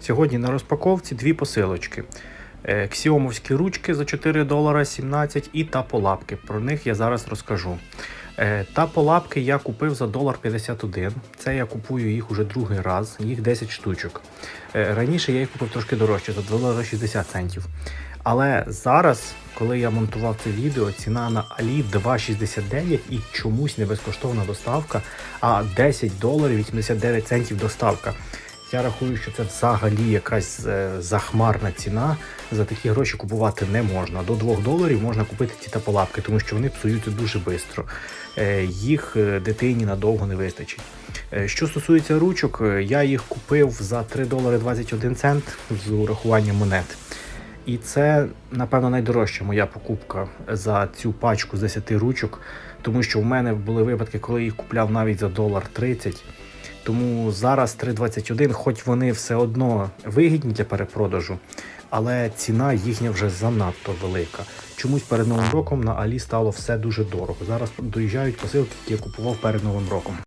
Сьогодні на розпаковці дві посилочки. Е, Ксіомовські ручки за 4 долара 17 і таполапки. Про них я зараз розкажу. Е, Таполапки я купив за долар 51. Це я купую їх уже другий раз, їх 10 штучок. Е, Раніше я їх купив трошки дорожче, за долара 60 центів. Але зараз, коли я монтував це відео, ціна на Алі 2,69 і чомусь не безкоштовна доставка, а 10 доларів 89 центів доставка. Я рахую, що це взагалі якась е, захмарна ціна. За такі гроші купувати не можна. До 2 доларів можна купити ці таполапки, тому що вони псуються дуже швидко. Їх е, дитині надовго не вистачить. Е, Що стосується ручок, е, я їх купив за 3 долари 21 цент з урахуванням монет. І це, напевно, найдорожча моя покупка за цю пачку з 10 ручок, тому що в мене були випадки, коли їх купляв навіть за долар 30. Тому зараз 3,21, хоч вони все одно вигідні для перепродажу, але ціна їхня вже занадто велика. Чомусь перед новим роком на Алі стало все дуже дорого. Зараз доїжджають посилки, які я купував перед новим роком.